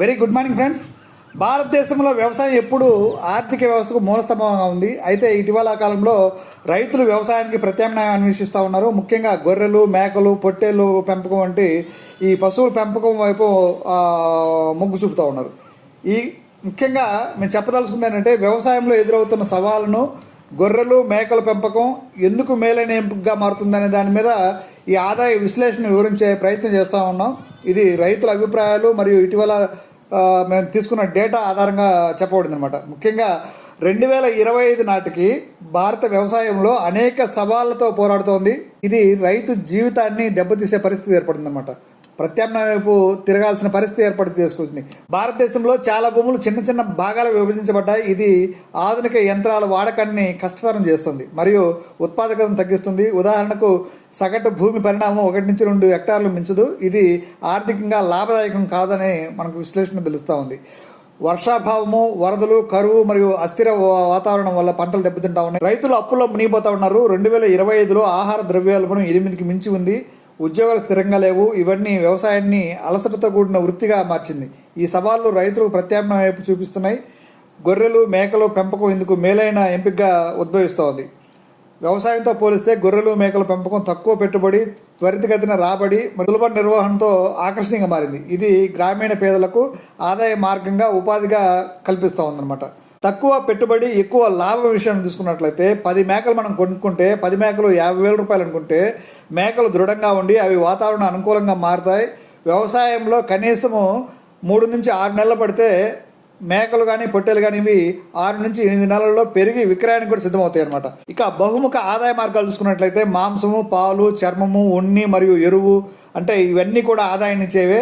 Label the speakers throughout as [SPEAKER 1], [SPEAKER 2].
[SPEAKER 1] Very good morning friends. భారతదేశంలో వ్యవసాయం ఎప్పుడు ఆర్థిక వ్యవస్థకు మూలస్తంభంగా ఉంది. అయితే ఇటీవల కాలంలో రైతులు వ్యవసాయానికి ప్రత్యామ్నాయం అన్వేషిస్తూ ఉన్నారు. ముఖ్యంగా గొర్రెలు మేకలు పొట్టేళ్ళు పెంపకం వంటి ఈ పశువుల పెంపకం వైపు మొగ్గు చూపుతూ ఉన్నారు. ఈ ముఖ్యంగా మేము చెప్పదలుచుకుంది ఏంటంటే వ్యవసాయంలో ఎదురవుతున్న సవాళ్ళను గొర్రెలు మేకల పెంపకం ఎందుకు మేలైన ఎంపికగా మారుతుందనే దాని మీద ఈ ఆదాయ విశ్లేషణ వివరించే ప్రయత్నం చేస్తూ ఉన్నాం. ఇది రైతుల అభిప్రాయాలు మరియు ఇటీవల మేము తీసుకున్న డేటా ఆధారంగా చెప్పబడింది అనమాట ముఖ్యంగా రెండు వేల ఇరవై ఐదు నాటికి భారత వ్యవసాయంలో అనేక సవాళ్ళతో పోరాడుతోంది. ఇది రైతు జీవితాన్ని దెబ్బతీసే పరిస్థితి ఏర్పడిందన్నమాట. ప్రత్యామ్నాయం వైపు తిరగాల్సిన పరిస్థితి ఏర్పాటు చేసుకుంటుంది భారతదేశంలో చాలా భూములు చిన్న చిన్న భాగాలు విభజించబడ్డాయి. ఇది ఆధునిక యంత్రాల వాడకాన్ని కష్టతరం చేస్తుంది. మరియు ఉత్పాదకతను తగ్గిస్తుంది. ఉదాహరణకు సగటు భూమి పరిణామం ఒకటి నుంచి రెండు హెక్టార్లు మించదు. ఇది ఆర్థికంగా లాభదాయకం కాదని మనకు విశ్లేషణ తెలుస్తూ ఉంది. వర్షాభావము వరదలు కరువు మరియు అస్థిర వా- వాతావరణం వల్ల పంటలు దెబ్బతింటా ఉన్నాయి. రైతులు అప్పుల్లో మునిగిపోతా ఉన్నారు. రెండు వేల ఇరవై ఐదులో ఆహార ద్రవ్యోల్బణం ఎనిమిదికి మించి ఉంది. ఉద్యోగాలు స్థిరంగా లేవు. ఇవన్నీ వ్యవసాయాన్ని అలసటతో కూడిన వృత్తిగా మార్చింది. ఈ సవాళ్ళు రైతులకు ప్రత్యామ్నాయ వైపు చూపిస్తున్నాయి. గొర్రెలు మేకలు పెంపకం ఇందుకు మేలైన ఎంపికగా ఉద్భవిస్తోంది. వ్యవసాయంతో పోలిస్తే గొర్రెలు మేకల పెంపకం తక్కువ పెట్టుబడి త్వరితగతిన రాబడి మరియు సులభ నిర్వహణతో ఆకర్షణీయంగా మారింది. ఇది గ్రామీణ పేదలకు ఆదాయ మార్గంగా ఉపాధిగా కల్పిస్తూ ఉందన్నమాట తక్కువ పెట్టుబడి ఎక్కువ లాభం విషయం తీసుకున్నట్లయితే పది మేకలు మనం కొనుక్కుంటే పది మేకలు యాభై వేల రూపాయలు అనుకుంటే మేకలు దృఢంగా ఉండి అవి వాతావరణం అనుకూలంగా మారుతాయి. వ్యవసాయంలో కనీసము మూడు నుంచి ఆరు నెలలు పడితే మేకలు కానీ పొట్టెలు కానీ ఇవి ఆరు నుంచి ఎనిమిది నెలల్లో పెరిగి విక్రయానికి కూడా సిద్ధమవుతాయి అనమాట ఇక బహుముఖ ఆదాయ మార్గాలు చూసుకున్నట్లయితే మాంసము పాలు చర్మము ఉన్ని మరియు ఎరువు అంటే ఇవన్నీ కూడా ఆదాయాన్ని ఇచ్చేవే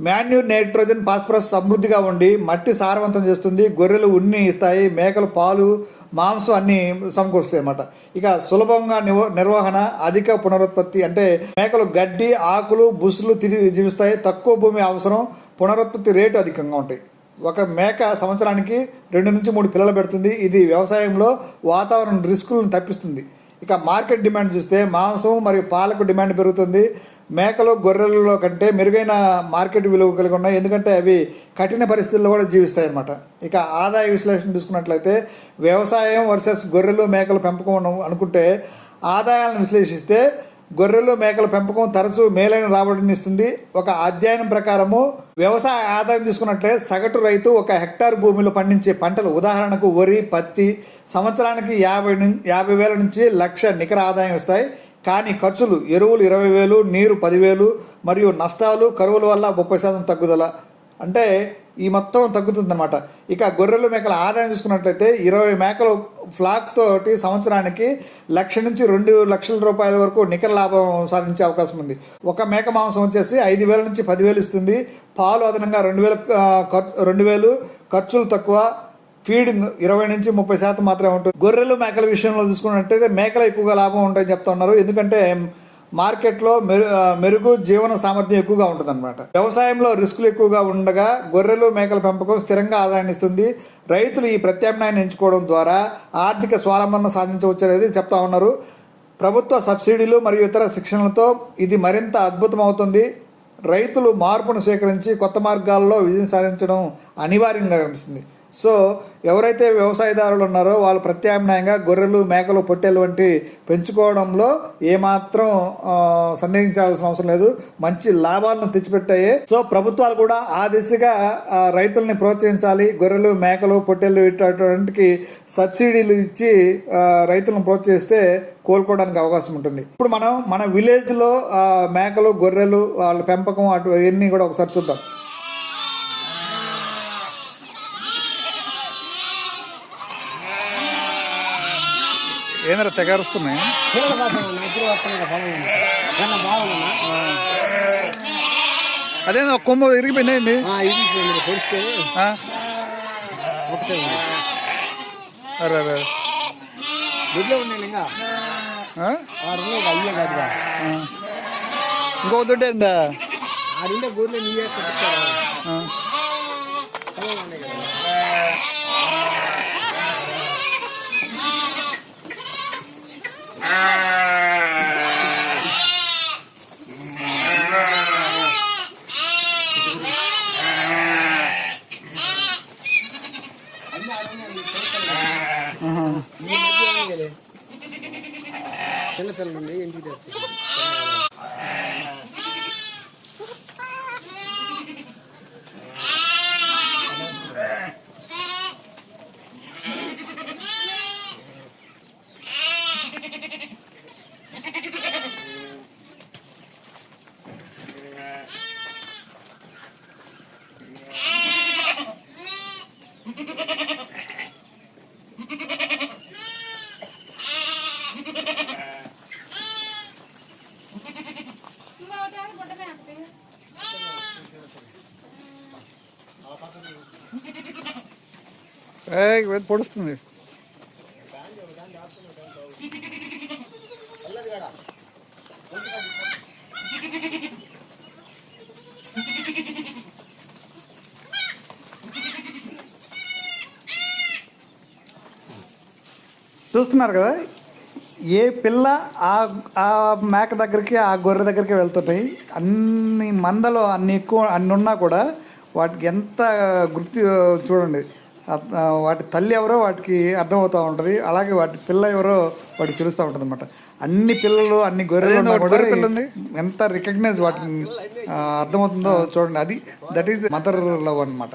[SPEAKER 1] మాన్యూర్ నైట్రోజన్ ఫాస్ఫరస్ సమృద్ధిగా ఉండి మట్టి సారవంతం చేస్తుంది. గొర్రెలు ఉన్ని ఇస్తాయి మేకలు పాలు మాంసం అన్ని సమకూరుస్తాయి అన్నమాట. ఇక సులభంగా నిర్వహణ అధిక పునరుత్పత్తి అంటే మేకలు గడ్డి ఆకులు బుసులు తిరిగి జీవిస్తాయి. తక్కువ భూమి అవసరం పునరుత్పత్తి రేటు అధికంగా ఉంటాయి. ఒక మేక సంవత్సరానికి రెండు నుంచి మూడు పిల్లలు పెడుతుంది. ఇది వ్యవసాయంలో వాతావరణ రిస్కులను తప్పిస్తుంది. ఇక మార్కెట్ డిమాండ్ చూస్తే మాంసం మరియు పాలకు డిమాండ్ పెరుగుతుంది. మేకలు గొర్రెలలో కంటే మెరుగైన మార్కెట్ విలువ కలిగి ఉన్నాయి. ఎందుకంటే అవి కఠిన పరిస్థితుల్లో కూడా జీవిస్తాయి అన్నమాట ఇక ఆదాయ విశ్లేషణ చూసుకున్నట్లయితే వ్యవసాయం వర్సెస్ గొర్రెలు మేకల పెంపకం అనుకుంటే ఆదాయాలను విశ్లేషిస్తే గొర్రెలు మేకల పెంపకం తరచూ మేలైన రాబడిని ఇస్తుంది. ఒక అధ్యయనం ప్రకారము వ్యవసాయ ఆదాయం తీసుకున్నట్లే సగటు రైతు ఒక హెక్టార్ భూమిలో పండించే పంటలు ఉదాహరణకు వరి పత్తి సంవత్సరానికి యాభై నుంచి యాభై వేల నుంచి లక్ష నికర ఆదాయం ఇస్తాయి కానీ ఖర్చులు ఎరువులు ఇరవై వేలు నీరు పదివేలు మరియు నష్టాలు కరువుల వల్ల ముప్పై శాతం తగ్గుదల. అంటే ఈ మొత్తం తగ్గుతుందన్నమాట. ఇక గొర్రెలు మేకల ఆదాయం చూసుకున్నట్లయితే ఇరవై మేకలు ఫ్లాక్ తోటి సంవత్సరానికి లక్ష నుంచి రెండు లక్షల రూపాయల వరకు నికర లాభం సాధించే అవకాశం ఉంది. ఒక మేక మాంసం వచ్చేసి ఐదు వేల నుంచి పదివేలు ఇస్తుంది. పాలు అదనంగా రెండు వేల రెండు వేలు. ఖర్చులు తక్కువ. ఫీడింగ్ ఇరవై నుంచి ముప్పై శాతం మాత్రమే ఉంటుంది. గొర్రెలు మేకల విషయంలో చూసుకున్నట్టయితే మేకలు ఎక్కువగా లాభం ఉంటాయని చెప్తా ఉన్నారు. ఎందుకంటే మార్కెట్లో మెరు మెరుగు జీవన సామర్థ్యం ఎక్కువగా ఉంటుందన్నమాట. వ్యవసాయంలో రిస్కులు ఎక్కువగా ఉండగా గొర్రెలు మేకల పెంపకం స్థిరంగా ఆదాయాన్ని ఇస్తుంది. రైతులు ఈ ప్రత్యామ్నాయాన్ని ఎంచుకోవడం ద్వారా ఆర్థిక స్వావలంబన సాధించవచ్చు అనేది చెప్తా ఉన్నారు. ప్రభుత్వ సబ్సిడీలు మరియు ఇతర శిక్షణలతో ఇది మరింత అద్భుతమవుతుంది. రైతులు మార్పును స్వీకరించి కొత్త మార్గాల్లో విజయం సాధించడం అనివార్యంగా కనిపిస్తుంది. సో ఎవరైతే వ్యవసాయదారులు ఉన్నారో వాళ్ళు ప్రత్యామ్నాయంగా గొర్రెలు మేకలు పొట్టెలు వంటి పెంచుకోవడంలో ఏమాత్రం సందేహించాల్సిన అవసరం లేదు. మంచి లాభాలను తెచ్చిపెట్టాయి. సో ప్రభుత్వాలు కూడా ఆ దిశగా రైతుల్ని ప్రోత్సహించాలి. గొర్రెలు మేకలు పొట్టెలు ఇటువంటి సబ్సిడీలు ఇచ్చి రైతులను ప్రోత్సహిస్తే కోలుకోవడానికి అవకాశం ఉంటుంది. ఇప్పుడు మనం మన విలేజ్లో మేకలు గొర్రెలు వాళ్ళ పెంపకం అటు ఇవన్నీ కూడా ఒకసారి చూద్దాం ఏంద్ర తెగరుస్తున్నాయి
[SPEAKER 2] పిల్లలు కోసం ఇద్దరు వస్తున్నారు పొలం కన్నా బాగున్నా
[SPEAKER 1] అదేంది ఒక కొమ్మ ఇరిగిపోయింది ఏంది అరే అరే.
[SPEAKER 2] గుడ్లో ఉన్నాయి ఇంకా. అయ్యే కాదుగా
[SPEAKER 1] ఆ. ఇంకో దుడ్డు ఏందా?
[SPEAKER 2] ఆడిండే గూర్లో నీయే
[SPEAKER 1] Yes. పొడుస్తుంది. చూస్తున్నారు కదా? ఏ పిల్ల ఆ ఆ మేక దగ్గరికి ఆ గొర్రె దగ్గరికి వెళ్తుంటాయి. అన్ని మందలో అన్ని ఎక్కువ అన్ని ఉన్నా కూడా వాటికి ఎంత గుర్తు చూడండి. వాటి తల్లి ఎవరో వాటికి అర్థమవుతూ ఉంటుంది. అలాగే వాటి పిల్ల ఎవరో వాటికి తెలుస్తూ ఉంటుంది అనమాట అన్ని పిల్లలు అన్ని గొర్రెలు ఎంత రికగ్నైజ్ వాటిని అర్థమవుతుందో చూడండి. అది దట్ ఈస్ మదర్ లవ్ అనమాట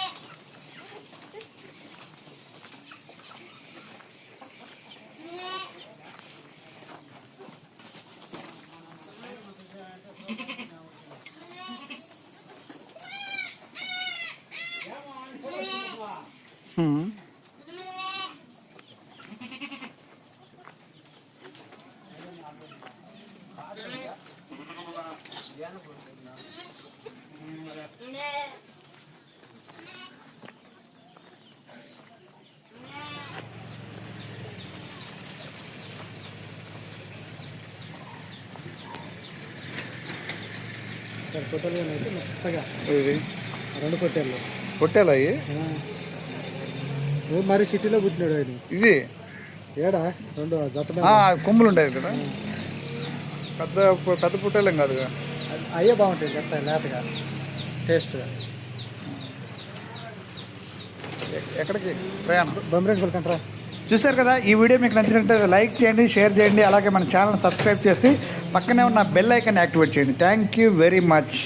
[SPEAKER 2] పొట్టలు మెత్తగా రెండు
[SPEAKER 1] పొట్టేలా అయ్యి?
[SPEAKER 2] నువ్వు మరి సిటీలో పుట్టినాడు ఆయన.
[SPEAKER 1] ఇది?
[SPEAKER 2] ఏడా? రెండు జత
[SPEAKER 1] కొమ్ములు ఉండేది కదా? పెద్ద పెద్ద పుట్టేలేం కాదుగా.
[SPEAKER 2] అయ్యే బాగుంటాయి చెత్త లేతగా. టేస్ట్గా
[SPEAKER 1] ఎ- ఎక్కడికి? ప్రయాణం.
[SPEAKER 2] బొమ్మరేజ్ పలుకంటారా
[SPEAKER 1] చూశారు కదా ఈ వీడియో మీకు నచ్చినట్లయితే లైక్ చేయండి షేర్ చేయండి అలాగే మన ఛానల్ సబ్స్క్రైబ్ చేసి పక్కనే ఉన్న బెల్ ఐకాన్ యాక్టివేట్ చేయండి. Thank you very much.